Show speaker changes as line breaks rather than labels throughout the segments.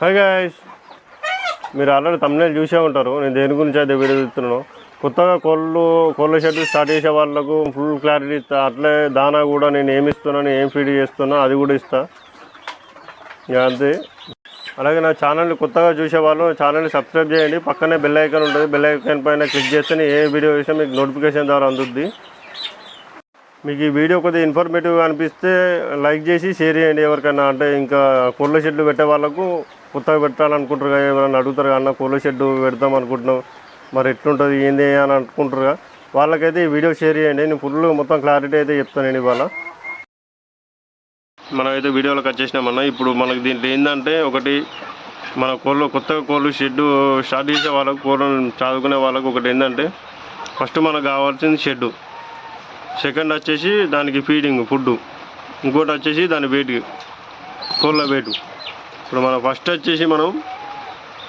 Hi guys మీరు already Tamil చూసే ఉంటారు. నేను దేని గురించి అయితే వీడియో తీస్తున్నాను. కొత్తగా కోళ్ళు కోళ్ళ షెడ్ స్టార్ట్ చేసే వాళ్ళకు ఫుల్ క్లారిటీ ఇస్తా. అట్లే దానా కూడా నేను ఏమి ఇస్తున్నాను ఏం ఫీడ్ చేస్తున్నా అది కూడా ఇస్తా. అంతే. అలాగే నా ఛానల్ని కొత్తగా చూసే వాళ్ళు ఛానల్ని సబ్స్క్రైబ్ చేయండి. పక్కనే బెల్ ఐకాన్ ఉంటుంది. బెల్ ఐకాన్ పైన క్లిక్ చేస్తే ఏ వీడియో వేసినా మీకు నోటిఫికేషన్ ద్వారా అందుద్ది. మీకు ఈ వీడియో కొద్దిగా ఇన్ఫర్మేటివ్గా అనిపిస్తే లైక్ చేసి షేర్ చేయండి ఎవరికైనా. అంటే ఇంకా కోళ్ళ షెడ్లు పెట్టే వాళ్ళకు కొత్తగా పెట్టాలనుకుంటారు కదా ఎవరైనా అడుగుతారు అన్న కోళ్ళ షెడ్ పెడదాం అనుకుంటున్నాం మరి ఎట్లుంటుంది ఏంది అని అనుకుంటారు వాళ్ళకైతే ఈ వీడియో షేర్ చేయండి నేను ఫుల్ మొత్తం క్లారిటీ అయితే చెప్తాను నేను ఇవాళ. మనం అయితే వీడియోలోకి వచ్చేసినామన్నా ఇప్పుడు మనకి దీంట్లో ఏంటంటే ఒకటి మన కోళ్ళు కొత్తగా కోళ్ళు షెడ్ స్టార్ట్ చేసే వాళ్ళకు కోళ్ళను చదువుకునే వాళ్ళకు ఒకటి ఏంటంటే ఫస్ట్ మనకు కావాల్సింది షెడ్డు. సెకండ్ వచ్చేసి దానికి ఫీడింగ్ ఫుడ్ ఇంకోటి వచ్చేసి దాని వెయిట్ కోళ్ళ వెయిట్. ఇప్పుడు మనం ఫస్ట్ వచ్చేసి మనం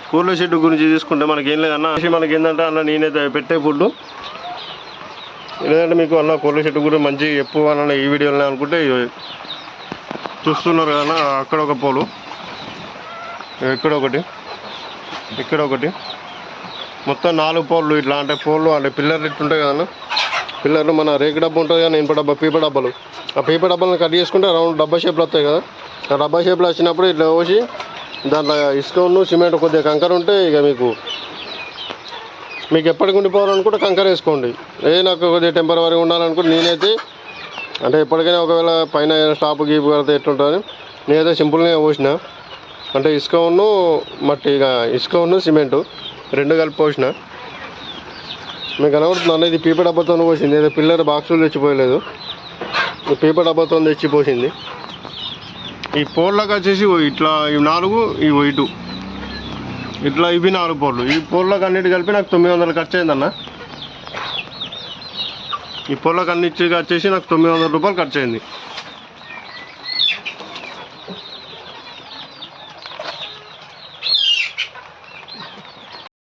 కోళ్ళ షెడ్ గురించి తీసుకుంటే మనకి ఏం లేదన్న మనకి ఏంటంటే అన్న నేనైతే పెట్టే ఫుడ్ లేదంటే మీకు అన్న కోళ్ళ షెడ్ గురించి మంచిగా ఎక్కువ అన్న ఈ వీడియోలో అనుకుంటే చూస్తున్నారు కదా అక్కడ ఒక పోలు. ఇక్కడ ఒకటి. ఇక్కడ ఒకటి. మొత్తం నాలుగు పోళ్ళు ఇట్లా అంటే పోళ్ళు అంటే పిల్లర్లు ఇట్లుంటాయి కదన్నా పిల్లర్లు మన రేకు డబ్బా ఉంటుంది కానీ ఇనుప డబ్బా పీప డబ్బాలు. ఆ పీప డబ్బాలను కట్ చేసుకుంటే రౌండ్ డబ్బా షేప్లు వస్తాయి కదా. డబ్బా షేప్లో వచ్చినప్పుడు ఇట్లా పోసి దాంట్లో ఇసుక సిమెంట్ కొద్దిగా కంకర ఉంటే ఇక మీకు మీకు ఎప్పటికి ఉండిపోవాలనుకుంటే కంకర వేసుకోండి. ఏ నాకు కొద్దిగా టెంపరీ ఉండాలనుకుంటే నేనైతే అంటే ఎప్పటికైనా ఒకవేళ పైన స్టాప్ గీపు కడితే ఎట్లుంటుంది నేనైతే సింపుల్గా పోసిన. అంటే ఇసుక ఉన్ను మట్టి ఇక ఇసుక ఉన్ను సిమెంటు రెండు కలిపి పోసిన. మీకు కనబడుతుంది ఇది పీప డబ్బాతో పోసింది. ఏదో పిల్లర్ బాక్సులు తెచ్చిపోయలేదు. పీప డబ్బాతో తెచ్చి పోసింది ఈ పోళ్ళకి వచ్చేసి ఓ ఇట్లా ఇవి నాలుగు ఇవి ఇటు. ఇట్లా ఇవి నాలుగు పోళ్ళు ఈ పోళ్ళకి అన్నిటి కలిపి నాకు తొమ్మిది వందలు ఖర్చు అయిందన్న. ఈ పొలకు అన్నిటికి వచ్చేసి నాకు తొమ్మిది వందల రూపాయలు ఖర్చు అయింది.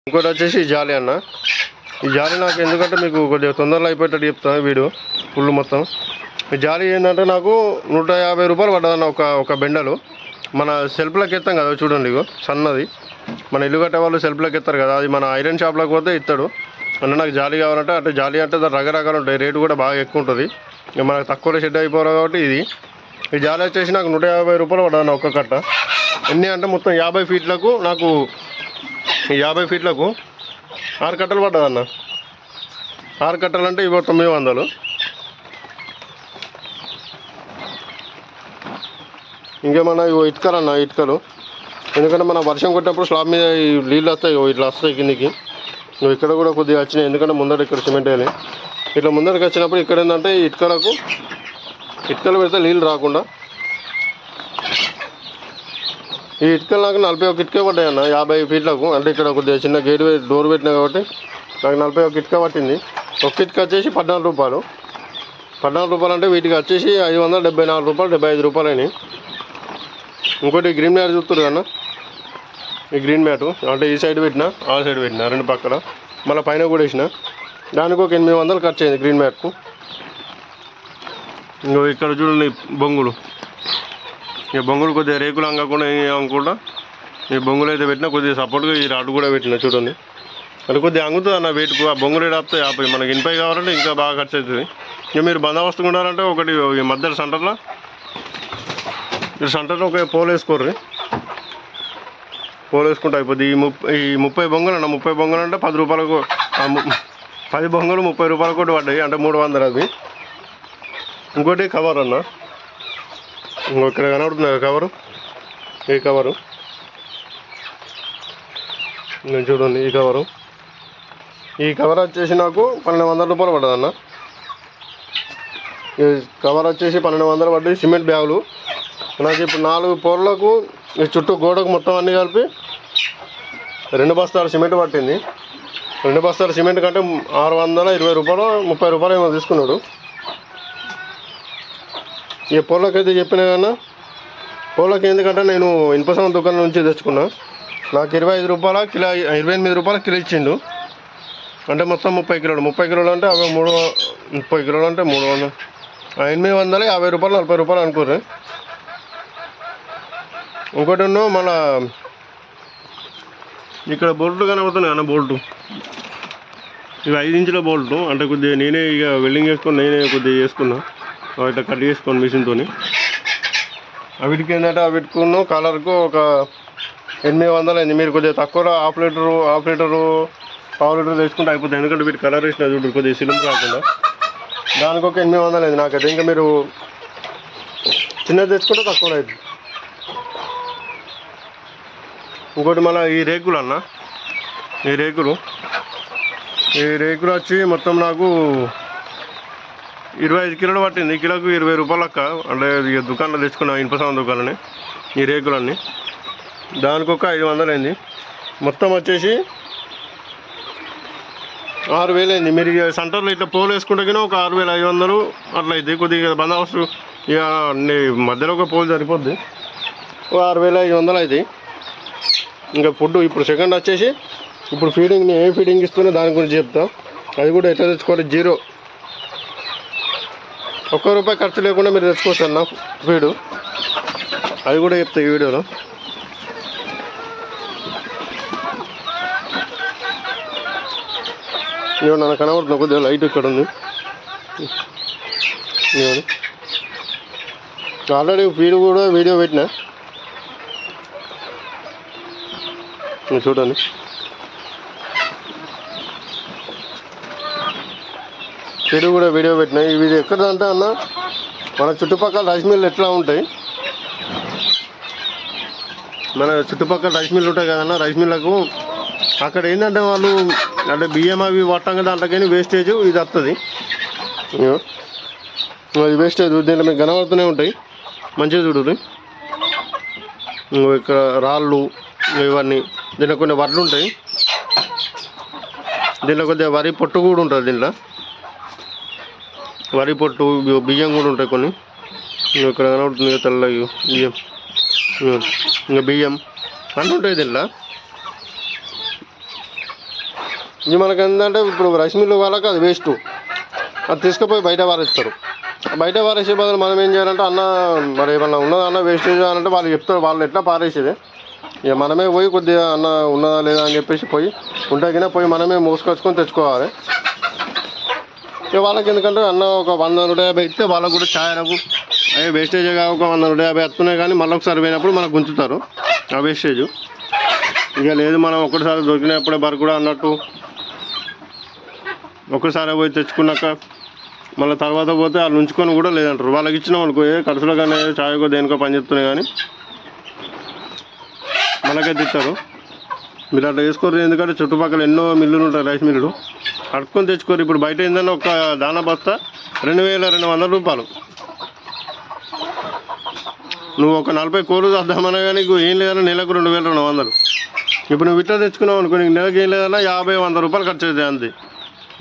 ఇంకోటి వచ్చేసి జాలి అన్న. ఈ జాలి నాకు ఎందుకంటే మీకు కొద్దిగా తొందరలో అయిపోయేటట్టు చెప్తాను వీడియో ఫుల్ మొత్తం. జాలి ఏంటంటే నాకు నూట యాభై రూపాయలు పడ్డదన్న ఒక ఒక బెండలు. మన సెల్ఫ్లోకి ఎత్తాం కదా చూడండి ఇగో సన్నది. మన ఇల్లు కట్టే వాళ్ళు సెల్ఫ్లోకి ఎత్తారు కదా అది మన ఐరన్ షాప్లోకి పోతే ఇస్తాడు అంటే నాకు జాలి కావాలంటే అంటే జాలి అంటే దాని రకరకాలు ఉంటాయి రేటు కూడా బాగా ఎక్కువ ఉంటుంది. ఇక మనకు తక్కువలో షెడ్ అయిపోవాలి కాబట్టి ఇది. ఈ జాలి వచ్చేసి నాకు నూట యాభై రూపాయలు పడ్డదన్న ఒక్క కట్ట. ఎన్ని అంటే మొత్తం యాభై ఫీట్లకు నాకు ఈ యాభై ఫీట్లకు ఆరు కట్టలు పడ్డదన్న. ఆరు కట్టలు అంటే ఇవి తొమ్మిది వందలు. ఇంకేమన్నా ఇవో ఇటుకలు అన్న ఇటుకలు. ఎందుకంటే మన వర్షం కొట్టినప్పుడు స్లాబ్ మీద నీళ్ళు వస్తాయి ఇట్లా వస్తాయి కిందికి. నువ్వు ఇక్కడ కూడా కొద్దిగా వచ్చినాయి ఎందుకంటే ముందర ఇక్కడ సిమెంట్ వేయాలి. ఇట్లా ముందరికి వచ్చినప్పుడు ఇక్కడ ఏంటంటే ఇటుకలకు ఇటుకలు పెడితే నీళ్ళు రాకుండా. ఈ ఇటుకలు నాకు నలభై ఒక ఇటుక పడ్డాయి అన్న యాభై ఫీట్లకు. అంటే ఇక్కడ కొద్దిగా చిన్న గేట్ డోర్ పెట్టినా కాబట్టి నాకు నలభై ఒక ఇటుక పట్టింది. ఒక ఇటుక వచ్చేసి పద్నాలుగు రూపాయలు. పద్నాలుగు రూపాయలు అంటే వీటికి వచ్చేసి ఐదు వందల డెబ్బై నాలుగు రూపాయలు డెబ్బై ఐదు రూపాయలు ఇంకోటి గ్రీన్ మ్యాట్ చూస్తారు కన్నా ఈ గ్రీన్ మ్యాట్. అంటే ఈ సైడ్ పెట్టిన ఆ సైడ్ పెట్టిన రెండు పక్కల. మళ్ళీ పైన కూడా వేసిన. దానికి ఒక ఎనిమిది వందలు ఖర్చు అయింది గ్రీన్ మ్యాట్కు ఇంకో ఇక్కడ చూడండి బొంగులు. ఈ బొంగులు కొద్దిగా రేకులు అంగకుండా అనుకుంటా ఈ బొంగులు అయితే పెట్టినా కొద్దిగా సపోర్ట్గా ఈ రాడ్ కూడా పెట్టిన చూడండి. అది కొద్దిగా అంగుతుంది అన్న వెయిట్కు ఆ బొంగులు ఏడాపితే యాభై మనకి ఇనిపై కావాలంటే ఇంకా బాగా ఖర్చు అవుతుంది. ఇక మీరు బందోబస్తుగా ఉండాలంటే ఒకటి ఈ మధ్యలో సెంటర్లో మీరు సెంటర్లో ఒక పోలు వేసుకోర్రి. పోలు వేసుకుంటే అయిపోద్ది. ఈ ముప్పై ఈ ముప్పై బొంగలు అన్న ముప్పై బొంగలు అంటే పది రూపాయలకు పది బొంగలు ముప్పై రూపాయలకు కూడా పడ్డాయి అంటే మూడు వందలు అది. ఇంకోటి కవర్ అన్న. ఇంకో ఇక్కడ కనబడుతుంది కదా కవరు? ఈ కవరు. నేను చూడండి ఈ కవరు. ఈ కవర్ వచ్చేసి నాకు పన్నెండు వందల రూపాయలు పడ్డదన్న. ఈ కవర్ వచ్చేసి పన్నెండు వందలు పడ్డాయి సిమెంట్ బ్యాగులు. నాకు ఇప్పుడు నాలుగు పొరలకు ఈ చుట్టూ గోడకు మొత్తం అన్నీ కలిపి రెండు బస్తాల సిమెంట్ పట్టింది. రెండు బస్తాల సిమెంట్ కంటే ఆరు వందల ఇరవై రూపాయలు ముప్పై రూపాయలు ఏమో తీసుకున్నాడు. ఈ పొలకైతే చెప్పిన కన్నా పొలకి ఎందుకంటే నేను ఇన్పసం దుకాణం నుంచి తెచ్చుకున్నా. నాకు ఇరవై ఐదు రూపాయల కిలో ఇరవై ఎనిమిది రూపాయల కిలో ఇచ్చిండు. అంటే మొత్తం ముప్పై కిలోలు ముప్పై కిలోలు అంటే అవి మూడు ముప్పై కిలోలు అంటే మూడు వందలు. ఎనిమిది వందలు యాభై రూపాయలు నలభై రూపాయలు అనుకోరు ఇంకోటి ఉన్న మన ఇక్కడ బోల్ట్ కనబడుతున్నాయి అన్న బోల్టు. ఇవి ఐదు ఇంచుల బోల్టు. అంటే కొద్దిగా నేనే ఇక వెల్డింగ్ చేసుకొని నేనే కొద్దిగా చేసుకున్నా. ఇట్లా కట్ చేసుకొని మిషన్తోని అవిటికి ఏంటంటే అవి పెట్టుకున్న కలర్కు ఒక ఎనిమిది వందలు అయింది. మీరు కొద్దిగా తక్కువలో హాఫ్ లీటరు హాఫ్ లీటరు పావు లీటర్ తెచ్చుకుంటే అయిపోతుంది ఎందుకంటే వీటి కలర్ వేసిన చూడు కొద్దిగా సిలిండర్ కాకుండా. దానికి ఒక ఎనిమిది వందలు అయింది నాకైతే. ఇంకా మీరు చిన్నది తెచ్చుకుంటే తక్కువ అవుతుంది ఇంకోటి మళ్ళీ ఈ రేకులు అన్న. ఈ రేకులు. ఈ రేకులు వచ్చి మొత్తం నాకు ఇరవై ఐదు కిలోలు పట్టింది. కిలోకు ఇరవై రూపాయలక్క. అంటే ఇక దుకాణంలో తెచ్చుకున్నా ఇనుప దుకాణాన్ని. ఈ రేకులన్నీ. దానికి ఒక ఐదు వందలైంది మొత్తం వచ్చేసి ఆరు వేలైంది మీరు ఇక సెంటర్లో ఇట్లా పోలు వేసుకుంటే కానీ ఒక ఆరు వేల ఐదు వందలు అట్లా అయితే కొద్దిగా బందోబస్తు ఇక అన్ని మధ్యలో ఒక పోలు సరిపోద్ది. ఒక ఆరు వేల ఐదు వందలు అవుతాయి ఇంకా ఫుడ్ ఇప్పుడు సెకండ్ వచ్చేసి ఇప్పుడు ఫీడింగ్ ఏ ఫీడింగ్ ఇస్తున్నా దాని గురించి చెప్తాం. అది కూడా ఎట్లా తెచ్చుకోవాలి? జీరో. ఒక్క రూపాయి ఖర్చు లేకుండా మీరు తెచ్చుకోవచ్చు అన్న ఫీడు అది కూడా చెప్తా ఈ వీడియోలో. ఇవ్వండి నాకు కనబడుతుంది కొద్దిగా లైట్ ఇక్కడ ఉంది. ఇవ్వండి ఆల్రెడీ ఫీడ్ కూడా వీడియో పెట్టినా ఇది చూడండి. చెడు కూడా వీడియో పెట్టినా. ఇవి ఎక్కడంటే అన్న మన చుట్టుపక్కల రైస్ మిల్లు ఎట్లా ఉంటాయి? మన చుట్టుపక్కల రైస్ మిల్లు ఉంటాయి కదన్న రైస్ మిల్లకు అక్కడ ఏంటంటే వాళ్ళు అంటే బియ్యం అవి పట్టంగా దాంట్లోకైనా వేస్టేజ్ ఇది వస్తుంది అది వేస్టేజ్ దీంట్లో మీకు కనబడుతూనే ఉంటాయి. మంచిగా చూడు ఇక్కడ రాళ్ళు ఇవన్నీ. దీనిలో కొన్ని వడ్లు ఉంటాయి. దీనిలో కొద్దిగా వరి పొట్టు కూడా ఉంటుంది దీనిలో. వరి పొట్టు బియ్యం కూడా ఉంటాయి కొన్ని. ఇక్కడ కనబడుతుంది తెల్ల బియ్యం. ఇంకా బియ్యం. అన్నీ ఉంటాయి దీనిలో. ఇది మనకు ఏంటంటే ఇప్పుడు రైస్ మిల్లు వాళ్ళకి అది వేస్ట్. అది తీసుకుపోయి బయట వారేస్తారు. బయట వారేసే బదులు మనం ఏం చేయాలంటే అన్న మరి ఏమన్నా ఉన్నదన్న వేస్టేజ్ అని అంటే వాళ్ళు చెప్తారు. వాళ్ళు ఎట్లా పారేసేది? ఇక మనమే పోయి కొద్దిగా అన్న ఉన్నదా లేదా అని చెప్పేసి పోయి ఉంటే పోయి మనమే మోసుకొచ్చుకొని తెచ్చుకోవాలి. ఇక వాళ్ళకి ఎందుకంటే అన్న ఒక వంద నూట యాభై ఇస్తే వాళ్ళకు కూడా ఛాయలకు అవి వేస్టేజ్ కాక ఒక వంద నూట యాభై వస్తున్నాయి కానీ మళ్ళీ ఒకసారి పోయినప్పుడు మనకు గుంచుతారు ఆ వేస్టేజ్ ఇక లేదు మనం ఒకటిసారి దొరికినప్పుడే బరు కూడా అన్నట్టు ఒకసారి పోయి తెచ్చుకున్నాక మళ్ళీ తర్వాత పోతే వాళ్ళు ఉంచుకొని కూడా లేదంటారు. వాళ్ళకి ఇచ్చినాం అనుకో ఏ ఖర్చులో కానీ ఛాయకో దేనికో పని చెప్తున్నాయి కానీ మనకే తిట్టారు మీరు అట్లా వేసుకోరు ఎందుకంటే చుట్టుపక్కల ఎన్నో మిల్లులు ఉంటాయి రైస్ మిల్లులు. కట్టుకొని తెచ్చుకోరు. ఇప్పుడు బయట ఏంటంటే ఒక దానా బస్తా రెండు వేల రెండు వందల రూపాయలు. నువ్వు ఒక నలభై కోళ్ళు చేద్దామన్నా కానీ నీకు ఏం లేదన్నా నెలకు రెండు వేల రెండు వందలు. ఇప్పుడు నువ్వు ఇట్లా తెచ్చుకున్నావు అనుకో నీకు నెలకు ఏం లేదన్నా యాభై వంద రూపాయలు ఖర్చు అవుతాయి అంతే.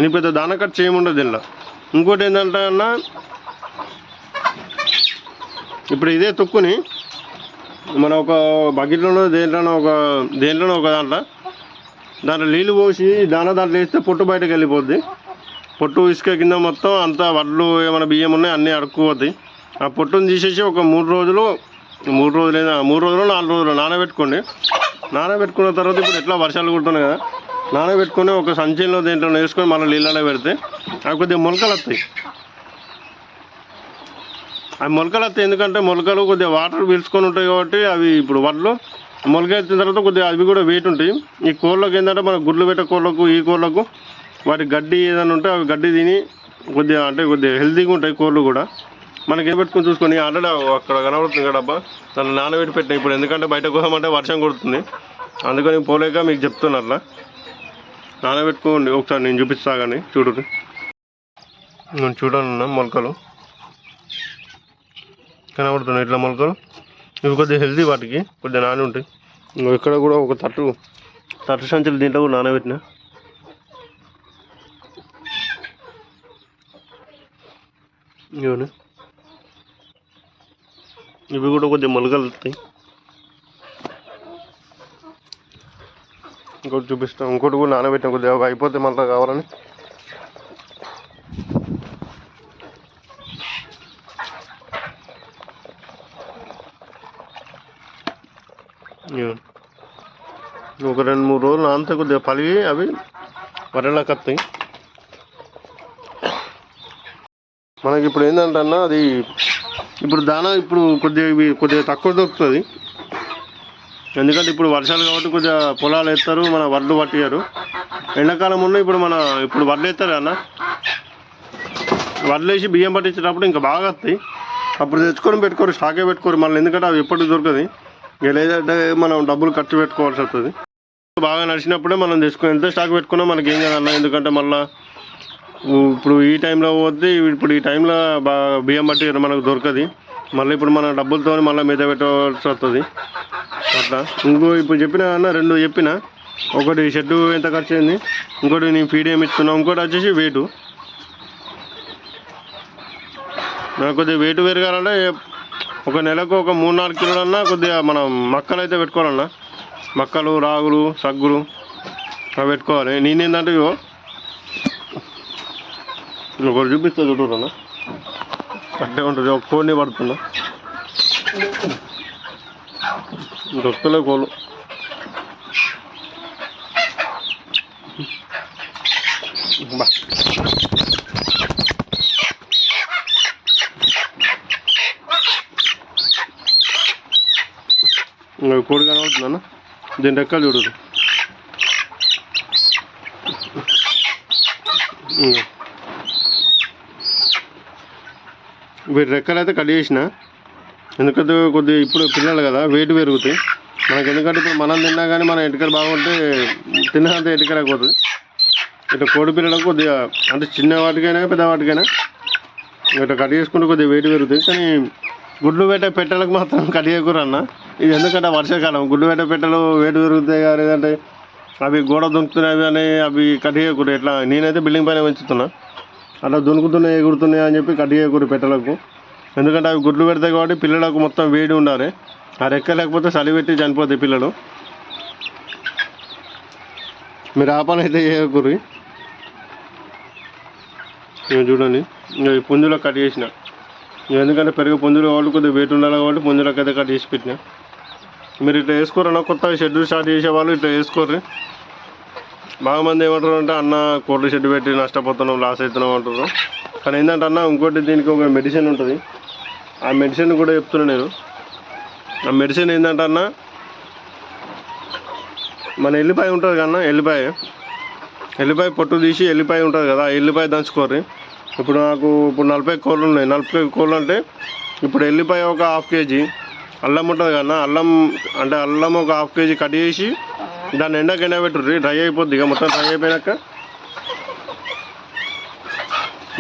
నీ పెద్ద దాన ఖర్చు ఏముండదు దీనిలో. ఇంకోటి ఏంటంటే అన్న ఇప్పుడు ఇదే తొక్కుని మనం ఒక బకెట్లోనో దేంట్లోనో ఒక దేంట్లోనో ఒక దాంట్లో దాంట్లో నీళ్ళు పోసి దాన దాంట్లో వేస్తే పొట్టు బయటకు వెళ్ళిపోద్ది. పొట్టు ఇసుక కింద మొత్తం అంతా వడ్లు ఏమైనా బియ్యం ఉన్నాయి అన్నీ అడుక్కుపోతాయి. ఆ పొట్టును తీసేసి ఒక మూడు రోజులు మూడు రోజులు మూడు రోజులు నాలుగు రోజులు నానబెట్టుకోండి. నానబెట్టుకున్న తర్వాత ఇప్పుడు ఎట్లా వర్షాలు కుడుతున్నాయి కదా నానబెట్టుకొని ఒక సంచిలో దేంట్లో వేసుకొని మళ్ళీ నీళ్ళలో పెడితే అవి కొద్దిగా మొలకలు వస్తాయి. అవి మొలకలు వస్తాయి. ఎందుకంటే మొలకలు కొద్దిగా వాటర్ పీల్చుకొని ఉంటాయి కాబట్టి అవి ఇప్పుడు వడ్లు మొలక వచ్చిన తర్వాత కొద్దిగా అవి కూడా వెయిట్ ఉంటాయి. ఈ కోళ్ళకు ఏంటంటే మన గుడ్లు పెట్టే కోళ్ళకు ఈ కోళ్ళకు వాటి గడ్డి ఏదైనా ఉంటే అవి గడ్డి తిని కొద్దిగా అంటే కొద్దిగా హెల్తీగా ఉంటాయి కోళ్ళు కూడా. మనకి ఏం పెట్టుకుని చూసుకొని ఆల్రెడీ అక్కడ కనబడుతుంది కదా డబ్బా దాన్ని నానబెట్టి పెట్టిన ఇప్పుడు ఎందుకంటే బయట కోసమంటే వర్షం కొడుతుంది. అందుకని పోలేక మీకు చెప్తున్నా అట్లా. నానబెట్టుకోండి. ఒకసారి నేను చూపిస్తా కానీ చూడు. నేను చూడాలన్నా మొలకలు. కనబడుతున్నాయి ఇట్లా మొలకలు. ఇవి కొద్దిగా హెల్తీ వాటికి కొద్దిగా నాని ఉంటాయి. ఇక్కడ కూడా ఒక తట్టు తట్టు సంచులు దీంట్లో కూడా నానబెట్టిన ఇవన్నీ ఇవి కూడా కొద్దిగా మొలకలు వస్తాయి. ఇంకోటి చూపిస్తాం ఇంకోటి కూడా నానబెట్టిన కొద్దిగా అయిపోతే మళ్ళీ కావాలని ఇదిగోండి. ఒక రెండు మూడు కొద్దిగా పలివి అవి వరలోకి వస్తాయి మనకి ఇప్పుడు ఏంటంటే అన్న అది ఇప్పుడు దానా ఇప్పుడు కొద్దిగా ఇవి కొద్దిగా తక్కువ దొరుకుతుంది ఎందుకంటే ఇప్పుడు వర్షాలు కాబట్టి కొద్దిగా పొలాలు ఎత్తారు మన వడ్లు పట్టియారు ఎండాకాలం ఉన్న ఇప్పుడు మన ఇప్పుడు వడ్లు ఎత్తారు అన్న వడ్లు వేసి బియ్యం పట్టించేటప్పుడు ఇంకా బాగా వస్తాయి అప్పుడు తెచ్చుకొని పెట్టుకోరు స్టాకే పెట్టుకోరు మళ్ళీ ఎందుకంటే అవి ఎప్పటికి దొరకదు ఇక లేదంటే మనం డబ్బులు ఖర్చు పెట్టుకోవాల్సి వస్తుంది బాగా నడిచినప్పుడే మనం తీసుకుని ఎంత స్టాక్ పెట్టుకున్నా మనకి ఏం కాదన్న ఎందుకంటే మళ్ళీ ఇప్పుడు ఈ టైంలో పోతే ఇప్పుడు ఈ టైంలో బాగా బియ్యం బట్టి మనకు దొరకదు. మళ్ళీ ఇప్పుడు మన డబ్బులతో మళ్ళీ మీద పెట్టవలసి వస్తుంది. అట్లా. ఇంకో ఇప్పుడు చెప్పిన అన్న రెండు చెప్పిన. ఒకటి షెడ్ ఎంత ఖర్చు అయింది ఇంకోటి నేను ఫీడ్ ఏమి ఇస్తున్నా ఇంకోటి వచ్చేసి వెయిట్ నాకు కొద్దిగా వెయిట్ పెరగాలంటే ఒక నెలకు ఒక మూడు నాలుగు కిలోలన్నా కొద్దిగా మనం మక్కలు అయితే పెట్టుకోవాలన్నా. మక్కలు రాగులు సగ్గులు అవి పెట్టుకోవాలి. నేనేంటంటే ఇవో ఒకటి చూపిస్తా చూడన్నా అట్టే ఉంటుంది ఒక కోడిని పడుతున్నా. దొక్కలే కోళ్ళు. బా. ఇంకా కోడి కనబడుతుందన్నా దీని రెక్కలు చూడదు ఇంకా. వీటి రెక్కలు అయితే కట్ చేసిన. ఎందుకంటే కొద్దిగా ఇప్పుడు పిల్లలు కదా వెయిట్ పెరుగుతాయి మనకి ఎందుకంటే ఇప్పుడు మనం తిన్నా కానీ మన ఎటుకలు బాగుంటే తిన్నంత ఎంటికలు అయిపోతుంది ఇట్లా కోడి పిల్లలకు కొద్దిగా అంటే చిన్న వాటికైనా పెద్ద వాటికైనా ఇట్లా కట్ చేసుకుంటే కొద్దిగా వెయిట్ పెరుగుతాయి కానీ గుడ్లు పెట్టే పెట్టెలకు మాత్రం కట్ చేయకూరు అన్న. ఇది ఎందుకంటే వర్షాకాలం. గుడ్లు పెట్టే పెట్టెలు వేడి పెరుగుతాయి కానీ లేదంటే అవి గోడ దుంకుతున్నాయి అని అవి కట్ చేయకూడదు ఎట్లా? నేనైతే బిల్డింగ్ పైన పెంచుతున్నా అట్లా దునుకుతున్నాయి ఎగురుతున్నాయి అని చెప్పి కట్ చేయకూడదు పెట్టెలకు. ఎందుకంటే అవి గుడ్లు పెడతాయి కాబట్టి పిల్లలకు మొత్తం వేడి ఉండాలి. ఆ రెక్క లేకపోతే చలి పెట్టి చనిపోతాయి పిల్లలు. మీరు ఆ పని అయితే చేయకూరి చూడండి. పుంజులో కట్ చేసిన. ఎందుకంటే పెరుగు పుంజులు కాబట్టి కొద్దిగా వెయిట్ ఉండాలి కాబట్టి పుంజులకు అయితే కట్ చేసి పెట్టినా. మీరు ఇట్లా వేసుకోరన్నా కొత్తగా షెడ్యూల్ స్టార్ట్ చేసేవాళ్ళు ఇట్లా వేసుకోర్రి. బాగా మంది ఏమంటారు అంటే అన్న కోట్ల షెడ్ పెట్టి నష్టపోతున్నాం లాస్ అవుతున్నాం అంటారు కానీ ఏంటంటే అన్న ఇంకోటి దీనికి ఒక మెడిసిన్ ఉంటుంది. ఆ మెడిసిన్ కూడా చెప్తున్నా నేను. ఆ మెడిసిన్ ఏంటంటే అన్న మన ఎల్లిపాయ ఉంటుంది కన్నా ఎల్లిపాయ. ఎల్లిపాయ పొట్టు తీసి ఎల్లిపాయ ఉంటుంది కదా ఆ ఎల్లిపాయ దంచుకోర్రి. ఇప్పుడు నాకు ఇప్పుడు నలభై కోళ్ళు ఉన్నాయి. నలభై కోళ్ళు అంటే ఇప్పుడు ఎల్లిపాయ ఒక హాఫ్ కేజీ. అల్లం ఉంటుంది కన్నా అల్లం అంటే అల్లం ఒక హాఫ్ కేజీ కట్ చేసి దాన్ని ఎండకి ఎండబెట్టుర్రి. డ్రై అయిపోద్ది ఇక మొత్తం డ్రై అయిపోయాక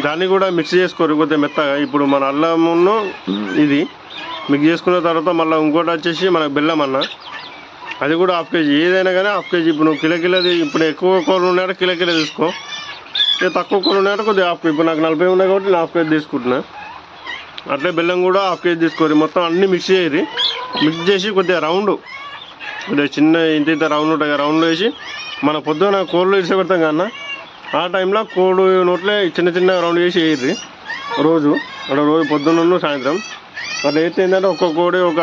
దాన్ని కూడా మిక్స్ చేసుకోరు కొద్దిగా మెత్తగా. ఇప్పుడు మన అల్లమును ఇది మిక్స్ చేసుకున్న తర్వాత మళ్ళీ ఇంకోటి వచ్చేసి మనకు బెల్లం అన్న. అది కూడా హాఫ్ కేజీ. ఏదైనా కానీ హాఫ్ కేజీ. ఇప్పుడు నువ్వు కిలో కిలోది ఇప్పుడు ఎక్కువ కూరలు ఉన్నాయంటే కిలో కిలో తీసుకో. తక్కువ కొన్ని ఉన్నాయంటే కొద్దిగా హాఫ్ ఇప్పుడు నాకు నలభై ఉన్నాయి కాబట్టి నేను హాఫ్ కేజీ తీసుకుంటున్నా. అట్లే బెల్లం కూడా హాఫ్ కేజీ తీసుకోరు. మొత్తం అన్నీ మిక్స్ చేయరు. మిక్స్ చేసి కొద్దిగా రౌండ్ కొద్దిగా చిన్న ఇంత ఇంత రౌండ్ ఉంటాయి రౌండ్లో వేసి మన పొద్దున కోళ్ళు ఇడిచి పెడతాం కన్నా ఆ టైంలో కోళ్ళు నోట్లే చిన్న చిన్న రౌండ్ చేసి వేయరు. రోజు అంటే రోజు పొద్దున్న సాయంత్రం. అట్లా అయితే ఏంటంటే ఒక్క కోడి ఒక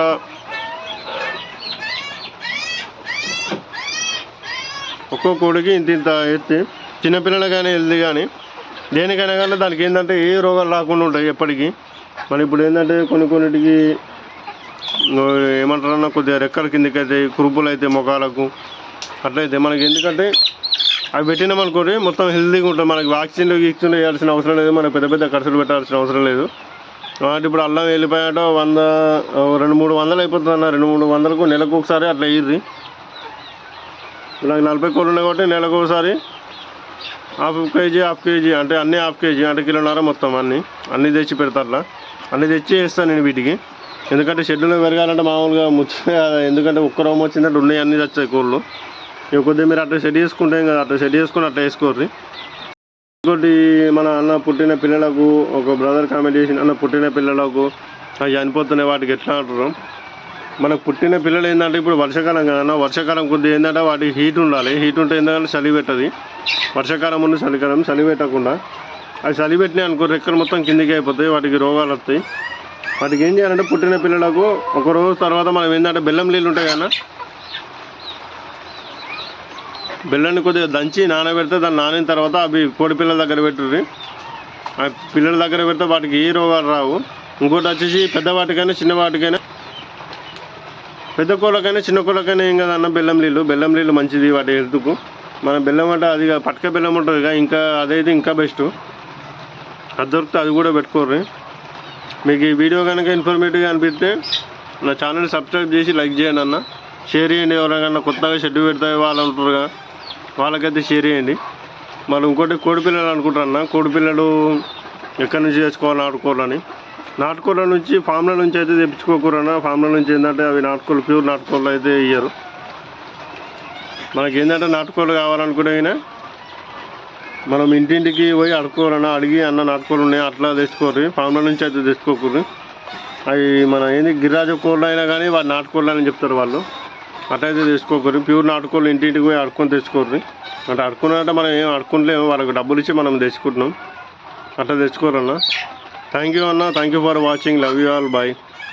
ఒక్కో కోడికి ఇంత ఇంత ఎత్తి చిన్నపిల్లలు కానీ వెళ్ళి కానీ దేనికైనా కానీ దానికి ఏంటంటే ఏ రోగాలు రాకుండా ఉంటాయి ఎప్పటికీ. మరి ఇప్పుడు ఏంటంటే కొన్ని కొన్నిటికి ఏమంటారన్నా కొద్దిగా రెక్కల కిందకి అయితే కురుపులు అయితే ముఖాలకు అట్లయితే మనకి ఎందుకంటే అవి పెట్టినామనుకోండి మొత్తం హెల్తీగా ఉంటుంది మనకి వ్యాక్సిన్లు గీక్సిన్లు వేయాల్సిన అవసరం లేదు. మనకి పెద్ద పెద్ద ఖర్చులు పెట్టాల్సిన అవసరం లేదు. కాబట్టి ఇప్పుడు అల్లం వెళ్ళిపోయాట వంద రెండు మూడు వందలు అయిపోతుంది అన్న. రెండు మూడు వందలకు నెలకు ఒకసారి అట్లా ఇయ్యి నాకు నలభై కోళ్ళు ఉన్నాయి కాబట్టి నెలకు ఒకసారి హాఫ్ కేజీ హాఫ్ కేజీ అంటే అన్నీ హాఫ్ కేజీ అంటే కిలోన్నర మొత్తం అన్నీ. అన్నీ తెచ్చి పెడతా అన్నీ తెచ్చి వేస్తాను నేను వీటికి. ఎందుకంటే షెడ్యూల్లో పెరగాలంటే మామూలుగా ముచ్చ ఎందుకంటే ఒక్క రోమ వచ్చిందంటే ఉన్నాయి అన్నీ వచ్చాయి కోళ్ళు. ఇక కొద్దిగా మీరు అట్లా సెట్ చేసుకుంటే కదా అట్లా సెట్ చేసుకుని అట్లా వేసుకోర్రి. ఇంకోటి మన అన్న పుట్టిన పిల్లలకు ఒక బ్రదర్ కామెంట్ చేసిన అన్న పుట్టిన పిల్లలకు అవి చనిపోతున్నాయి వాటికి ఎట్లా అంటారు మనకు పుట్టిన పిల్లలు ఏంటంటే ఇప్పుడు వర్షాకాలం కదన్నా వర్షాకాలం కొద్దిగా ఏంటంటే వాటికి హీట్ ఉండాలి. హీట్ ఉంటే ఏంటంటే చలి పెట్టదు. వర్షాకాలం ఉన్న చలికాలం చలి పెట్టకుండా. అవి చలి పెట్టినాయి అనుకో రెక్కలు మొత్తం కిందికి అయిపోతాయి వాటికి రోగాలు వస్తాయి. వాటికి ఏం చేయాలంటే పుట్టిన పిల్లలకు ఒక రోజు తర్వాత మనం ఏంటంటే బెల్లం నీళ్ళు ఉంటాయి కదా బెల్లాన్ని కొద్దిగా దంచి నానబెడితే దాన్ని నానిన తర్వాత అవి కోడి పిల్లల దగ్గర పెట్టుర్రి. ఆ పిల్లల దగ్గర పెడితే వాటికి ఏ రోగాలు రావు. ఇంకోటి వచ్చేసి పెద్దవాటికైనా చిన్నవాటికైనా పెద్ద కోళ్ళకైనా చిన్న కోళ్ళకైనా ఏం కదన్న బెల్లం నీళ్ళు. బెల్లం నీళ్ళు మంచిది వాటి హెల్త్కు మన బెల్లం అంటే అది పట్క బెల్లం ఉంటుంది కదా ఇంకా అదైతే ఇంకా బెస్ట్ అది దొరికితే అది కూడా పెట్టుకోర్రి. మీకు ఈ వీడియో కనుక ఇన్ఫర్మేటివ్గా అనిపిస్తే నా ఛానల్ సబ్స్క్రైబ్ చేసి లైక్ చేయండి అన్న. షేర్ చేయండి ఎవరైనా కొత్తగా షెడ్ పెడతాయి వాళ్ళు ఉంటారు కదా వాళ్ళకైతే షేర్ చేయండి. మళ్ళీ ఇంకోటి కోడిపిల్లలు అనుకుంటారన్న కోడిపిల్లలు ఎక్కడి నుంచి తెచ్చుకోవాలి ఆడుకోవాలని. నాటుకోళ్ళ నుంచి ఫామ్ల నుంచి అయితే తెప్పించుకోకూరన్నా ఫామ్ల నుంచి ఏంటంటే అవి నాటుకోళ్ళు ప్యూర్ నాటుకోళ్ళు అయితే ఇయ్యరు. మనకి ఏంటంటే నాటుకోళ్ళు కావాలనుకునే అయినా మనం ఇంటింటికి పోయి అడుక్కోవాలన్నా అడిగి అన్న నాటుకోళ్ళు ఉన్నాయి అట్లా తెచ్చుకోరు ఫామ్ల నుంచి అయితే తెచ్చుకోకూరు అవి మన ఏంది గిరిరాజు కోళ్ళు అయినా కానీ వాడు నాటుకోళ్ళు అని చెప్తారు వాళ్ళు. అట్లయితే తెచ్చుకోకూరు ప్యూర్ నాటుకోళ్ళు ఇంటింటికి పోయి అడుక్కొని తెచ్చుకోరు అంటే అడుక్కున్నారంటే మనం ఏం అడుక్కుంటలేము. వాళ్ళకి డబ్బులు ఇచ్చి మనం తెచ్చుకుంటున్నాం. అట్లా తెచ్చుకోరన్నా థ్యాంక్ యూ అన్న thank you for watching love you all bye